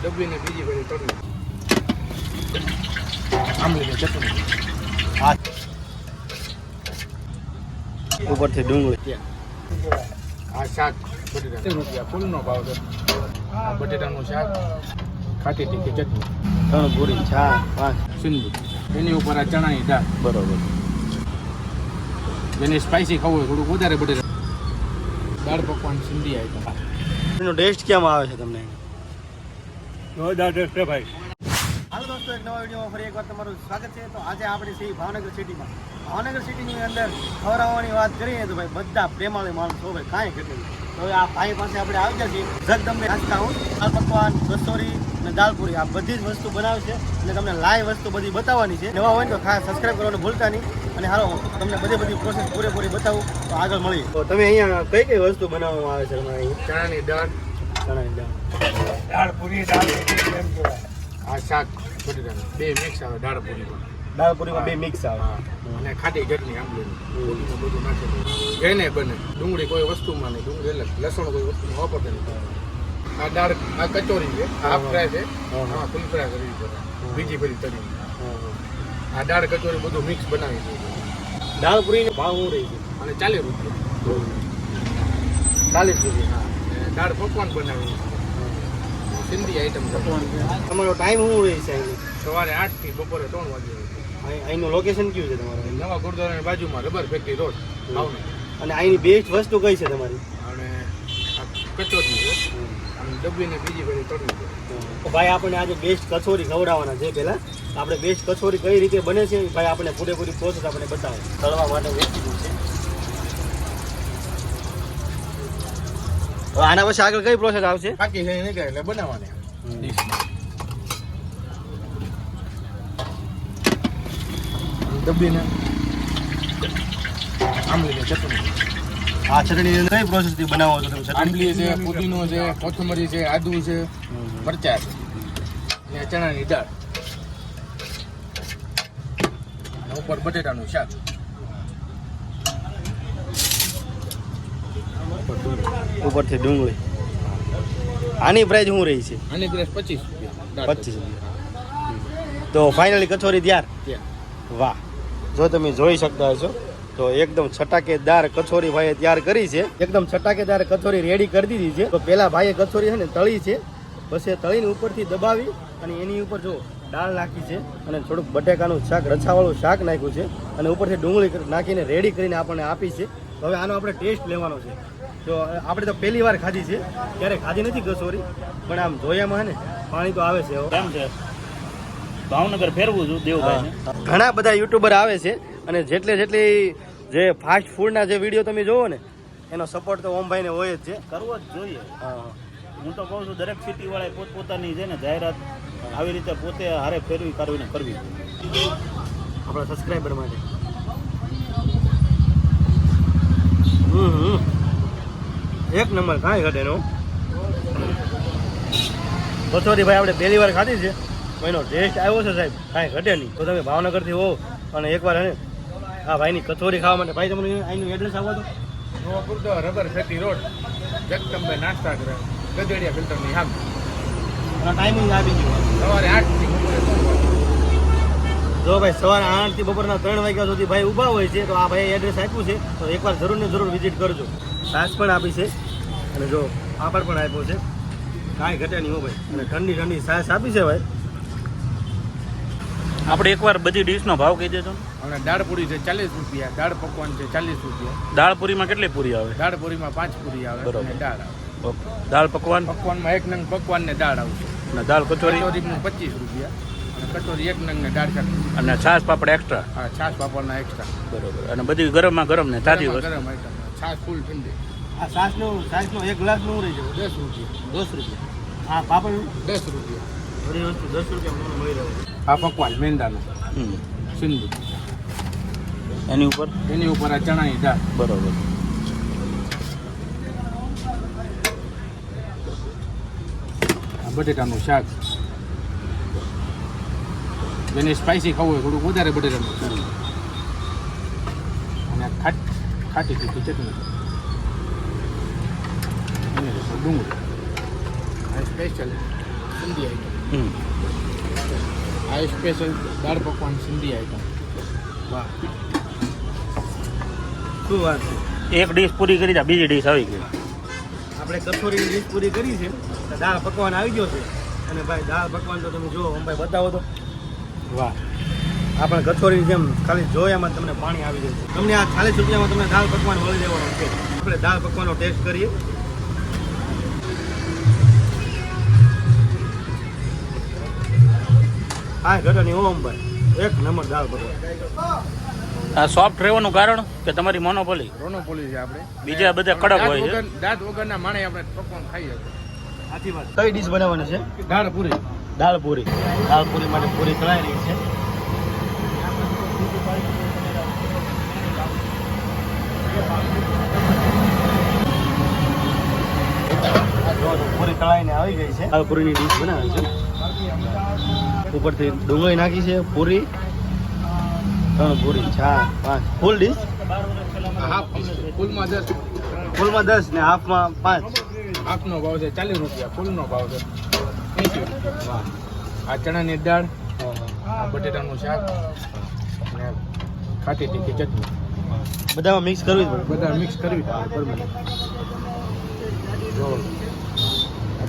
ડબ્બીને બીજી બધી તળવી આંબલીની ચટણી. હા. ઉપરથી ડુંગળી. આ શાક બટેટા રૂપિયા ફૂલનો ભાવ છે. આ બટેટાનું શાક ખાટી ટીકી ચટણી. ત્રણ પૂરી ચાર પાંચ. સિંધુ. એની ઉપર આ ચણાની દાળ. બરોબર. જેને સ્પાઇસી ખાવું હોય થોડુંક વધારે બટેટા. દાળ પકવાન સિંધી આઈટમ એનો ટેસ્ટ કેમ આવે છે તમને? જોરદાર ટેસ્ટ છે ભાઈ હાલો દોસ્તો એક નવા વિડીયોમાં ફરી એકવાર તમારું સ્વાગત છે. તો આજે આપણે છીએ ભાવનગર સિટીમાં. ભાવનગર સિટીની અંદર ખવડાવવાની વાત કરીએ તો ભાઈ બધા પ્રેમાળી માણસો ભાઈ કાંઈ ઘટે નહીં. તો હવે આ ભાઈ પાસે આપણે આવી ગયા છીએ. જગદંબે નાસ્તા હાઉસ દાળ પકવાન કસોરી અને દાળપુરી આ બધી જ વસ્તુ બનાવે છે અને તમને લાઈવ વસ્તુ બધી બતાવવાની છે. નવા હોય તો ખાસ સબસ્ક્રાઈબ કરવાનું ભૂલતા નહીં. અને હાલો તમને બધી બધી પ્રોસેસ પૂરેપૂરી બતાવું. તો આગળ મળીએ. તો તમે અહીંયા કઈ કઈ વસ્તુ બનાવવામાં આવે છે તમારે ચણાની દાળ. ચણાની દાળ. દાળ પૂરી દાળ એમ કહેવાય. આ શાક બટેટાનું બે મિક્સ આવે દાળ પૂરીમાં દાળપુરીમાં બે મિક્સ આવે. અને ખાટી ચટણી આંબલીની. બધું નાખેલું એને બને. ડુંગળી કોઈ વસ્તુમાં નહીં. ડુંગળી એટલે લસણ કોઈ વસ્તુમાં વાપરતા નહીં. આ દાળ આ કચોરી છે. હાફ ફ્રાય છે. હા. હા. ફૂલ ફ્રાય કરવી પડે. બીજી બધી તળી હા. આ દાળ કચોરી બધું મિક્સ બનાવી દઈએ દાળપુરીનો ભાવ હું રહી છે? અને ચાલીસ રૂપિયા. ચાલીસ રૂપિયા. હા દાળ પકવાન બનાવી. સિંધી આઈટમ તમારો ટાઈમ શું હોય છે? સવારે આઠથી બપોરે ત્રણ વાગે અહીં- અહીંનું લોકેશન કયું છે તમારું? નવા ગુરુદ્વારાની બાજુમાં રબર ફેક્ટરી રોડ અને અહીંની બેસ્ટ વસ્તુ કઈ છે તમારી? અને આ કચોરી છે. અને ડબ્બીને બીજી બધી તળવી તો ભાઈ આપણે આજે બેસ્ટ કચોરી ખવડાવવાના છે પહેલાં. આપણે બેસ્ટ કચોરી કઈ રીતે બને છે ભાઈ આપણે પૂરેપૂરી પ્રોસેસ આપણે બતાવે. તળવા માટે વસ્તુ છે. આના પછી આગળ કઈ પ્રોસેસ આવશે? બાકી છે નહીં એટલે બનાવવાની દબીને ડબ્બીને આંબલીની ચટણી. આ ચટણી કઈ પ્રોસેસથી બનાવો છો તમે આંબલી છે પુદીનો છે કોથમરી છે આદુ છે મરચા છે. અને ચણાની દાળ. અને ઉપર બટેટાનું શાક. ઉપરથી ડુંગળી. આની પ્રાઇસ શું રહી છે? આની પ્રાઇસ પચીસ રૂપિયા પચીસ રૂપિયા. તો ફાઇનલી કચોરી ત્યાર? ત્યાં. વાહ. જો તમે જોઈ શકતા હશો તો એકદમ છટાકેદાર કચોરી ભાઈએ તૈયાર કરી છે. એકદમ છટાકેદાર કચોરી રેડી કરી દીધી છે. તો પેલા ભાઈએ કચોરી છે ને તળી છે. પછી તળીને ઉપરથી દબાવી અને એની ઉપર જો દાળ નાખી છે અને થોડુંક બટેકાનું શાક રછાવાળું શાક નાખ્યું છે. અને ઉપરથી ડુંગળી નાખીને રેડી કરીને આપણને આપી છે. હવે આનો આપણે ટેસ્ટ લેવાનો છે. તો આપણે તો પહેલી વાર ખાધી છે. ક્યારે ખાધી નથી કસોરી પણ આમ જોયામાં ને પાણી તો આવે છે. કેમ છે? ભાવનગર ફેરવું છું દેવભાઈ ઘણા બધા યુટ્યુબર આવે છે અને જેટલે જેટલી જે ફાસ્ટ ફૂડના જે વીડિયો તમે જોવો ને એનો સપોર્ટ તો ઓમભાઈને હોય જ છે. કરવો જ જોઈએ. હું. તો કહું છું દરેક સિટી વાળાએ પોતપોતાની છે ને જાહેરાત આવી રીતે પોતે હારે ફેરવી કરવીને કરવી આપણા સબસ્ક્રાઈબર માટે. હમ હમ. એક નંબર કાંઈ ઘટે નો. કચોરી ભાઈ આપણે પહેલી વાર ખાધી છે. એનો ટેસ્ટ આવ્યો છે સાહેબ. કાંઈ ઘટે નહીં. તો તમે ભાવનગરથી હો અને એકવાર હે ને આ ભાઈની કચોરી ખાવા માટે. ભાઈ તમને અહીંનું એડ્રેસ આપો તો. નવા રબર ખેતી રોડ જગદંબે નાસ્તા કરે. ગજડિયા ફિલ્ટરની હા અને ટાઈમિંગ ગયો સવારે આઠથી બપોરે ત્રણ વાગે. જો ભાઈ સવારે આઠથી બપોરના ત્રણ વાગ્યા સુધી ભાઈ ઊભા હોય છે તો આ ભાઈ એડ્રેસ આપ્યું છે. તો એકવાર જરૂર ને જરૂર વિઝિટ કરજો. છાશ પણ આપી છે. અને જો પાપડ પણ આપ્યો છે. કાંઈ ઘટે નહીં હો ભાઈ. અને ઠંડી ઠંડી છાશ આપી છે ભાઈ. આપણે એકવાર બધી ડીશનો ભાવ કહી દેજો. અને દાળ પૂરી છે ચાલીસ રૂપિયા દાળ પકવાન છે ચાલીસ રૂપિયા. દાળ પૂરીમાં કેટલી પૂરી આવે? દાળ પૂરીમાં પાંચ પૂરી આવે બરોબર. દાળ આવે. ઓકે. દાળ પકવાન? પકવાનમાં એક નંગ પકવાન ને દાળ આવશે. અને દાળ કચોરી? કચોરીનું પચીસ રૂપિયા. અને કચોરી એક નંગ ને દાળ ચટણી અને છાશ પાપડ એક્સ્ટ્રા હા છાશ પાપડના એક્સ્ટ્રા બરોબર. અને બધી ગરમમાં ગરમ ને તાજી ગરમ આઈટમ છાશ ફૂલ ઠંડી. આ છાશનું છાશનું એક ગ્લાસનું રહી જવું દસ રૂપિયા. દસ રૂપિયા. આ પાપડ? દસ રૂપિયા. બધી વસ્તુ દસ રૂપિયા મળી રહ્યું આ પકવાન મેંદાનું. સિંધુ. એની ઉપર? એની ઉપર આ ચણાની દાળ. બરાબર. આ બટેટાનું શાક. જેને સ્પાઇસી ખાવું હોય થોડુંક વધારે બટેટાનું શાક. અને ખાટ ખાટી તીખી ચટણી અને ડુંગળી આ સ્પેશિયલ સિંધી આઈટમ હમ આ સ્પેશિયલ દાળ પકવાન સિંધી આઈટમ વાહ શું વાત છે? એક ડીશ પૂરી કરી બીજી ડીશ આવી ગઈ. આપણે કચોરીની ડીશ પૂરી કરી છે. દાળ પકવાન આવી ગયો છે. અને ભાઈ દાળ પકવાન તો તમે જુઓ ભાઈ બતાવો તો. વાહ. આપણે કચોરી જેમ ખાલી જોયામાં તમને પાણી આવી જાય છે. તમને આ ચાલીસ રૂપિયામાં તમને દાળ પકવાન મળી દેવાનો છે. આપણે દાળ પકવાનો ટેસ્ટ કરીએ. હા ઘટની ઓમ ભાઈ એક નંબર દાળ પકવાન. આ સોફ્ટ રહેવાનું કારણ કે તમારી મોનોપોલી મોનોપોલી છે આપણે. બીજા બધા કડક હોય છે. વગર દાંત વગરના માણે આપણે પકવાન ખાઈએ સાચી વાત. કઈ ડીશ બનાવવાની છે? દાળ પૂરી. દાળ પૂરી. દાળ પૂરી માટે પૂરી તળાઈ રહી છે આ જુઓ તો પૂરી તળાઈને આવી ગઈ છે. દાળ પૂરીની ડીશ બનાવે છે. ઉપરથી ડુંગળી નાખી છે પૂરી. ત્રણ પૂરી ચાર પાંચ. ફૂલ ડીશ ફૂલમાં દસ. ફૂલમાં દસ ને હાફમાં પાંચ. હાફનો ભાવ છે ચાલીસ રૂપિયા ફૂલનો ભાવ છે. આ ચણાની દાળ બટેટાનું શાક અને ખાટી તીખી ચટણી. બધામાં મિક્સ કરવી પડે. બધા મિક્સ કરવી પડે બરાબર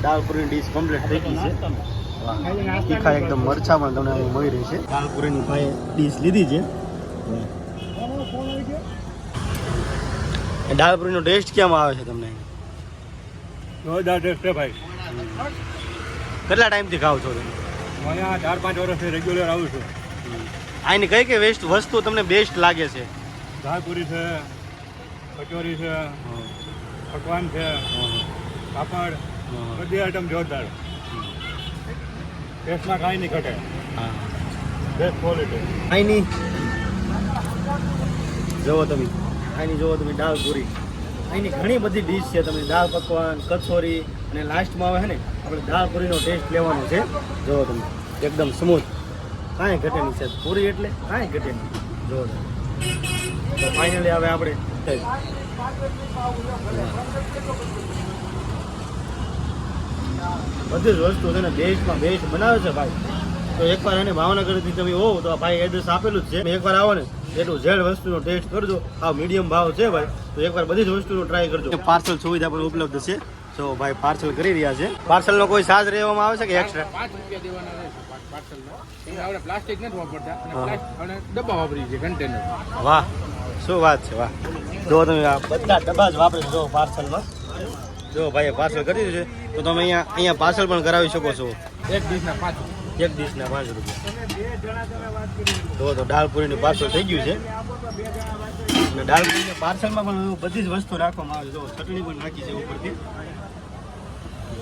દાળ પૂરીની ડીશ કમ્પ્લીટ થઈ ગઈ છે. તીખા એકદમ મરચા પણ તમને અહીં મળી રહી છે દાળ પૂરીની ભાઈ ડીશ લીધી છે. એ દાળ પૂરીનો ટેસ્ટ કેમ આવે છે તમને? જોરદાર ટેસ્ટ છે ભાઈ. કેટલા ટાઈમથી ખાવ છો તમે? ચાર પાંચ વર્ષથી રેગ્યુલર આવું છું. આની કઈ કઈ વેસ્ટ વસ્તુ તમને બેસ્ટ લાગે છે? દાળપુરી છે, કચોરી છે, પકવાન છે, પાપડ, બધી આઈટમ જોરદાર. ટેસ્ટમાં કાંઈ નહીં ઘટે. બેસ્ટ ક્વોલિટી આઈની જુઓ તમે આઈની જુઓ તમે દાળ પૂરી અહીંની ઘણી બધી ડીશ છે તમે દાળ પકવાન, કચોરી, અને લાસ્ટમાં આવે છે ને, આપણે દાળ પૂરીનો ટેસ્ટ લેવાનો છે. જુઓ તમે, એકદમ સ્મૂથ કાંઈ ઘટે નહીં, સાહેબ. પૂરી એટલે કાંઈ ઘટે નહીં. જુઓ તમે. તો ફાઇનલી હવે આપણે બધી જ વસ્તુ છે ને બેસ્ટમાં બેસ્ટ બનાવે છે ભાઈ. તો એકવાર એને ભાવનગરથી તમે હોવ તો ભાઈ એડ્રેસ આપેલું જ છે. એકવાર આવો ને, એટલું ઝેડ વસ્તુનો ટેસ્ટ કરજો. આ મીડિયમ ભાવ છે ભાઈ. તો એકવાર બધી જ વસ્તુનો ટ્રાય કરજો. પાર્સલ સુવિધા પણ ઉપલબ્ધ છે. તો ભાઈ પાર્સલ કરી રહ્યા છે. પાર્સલનો કોઈ ચાર્જ રહેવામાં આવે છે કે એક્સ્ટ્રા પાંચ રૂપિયા દેવાના રહેશે પાર્સલ નો. આપણે પ્લાસ્ટિક નથી વાપરતા. અને ડબ્બા વાપરીએ છીએ કન્ટેનર વાહ. શું વાત છે વાહ. જો તમે આ બધા ડબ્બા જ વાપરે જો પાર્સલમાં જો ભાઈ પાર્સલ કરી દીધું છે તો તમે અહીંયા અહીંયા પાર્સલ પણ કરાવી શકો છો. એક ડીશના પાંચ એક ડીશના પાંચ રૂપિયા. તો તો દાળપુરીનું પાર્સલ થઈ ગયું છે. અને દાળપુરીના પાર્સલમાં પણ બધી જ વસ્તુ રાખવામાં આવે છે. જો ચટણી પણ નાખી છે ઉપરથી. પાર્સલ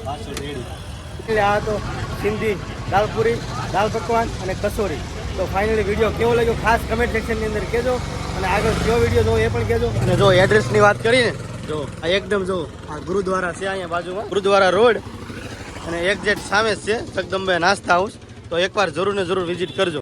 એટલે આ તો સિંધી, દાલપુરી દાળ પકવાન અને કચોરી તો ફાઇનલી વીડિયો કેવો લાગ્યો? ખાસ કમેન્ટ સેક્શનની અંદર કહેજો. અને આગળ કયો વીડિયો જોવો એ પણ કહેજો. અને જો એડ્રેસની વાત કરીને, જો આ એકદમ જો આ ગુરુદ્વારા છે અહીંયા બાજુમાં. ગુરુદ્વારા રોડ. અને એક્ઝેક્ટ સામે જ છે જગદંબે નાસ્તા હાઉસ તો એકવાર જરૂર ને જરૂર વિઝિટ કરજો.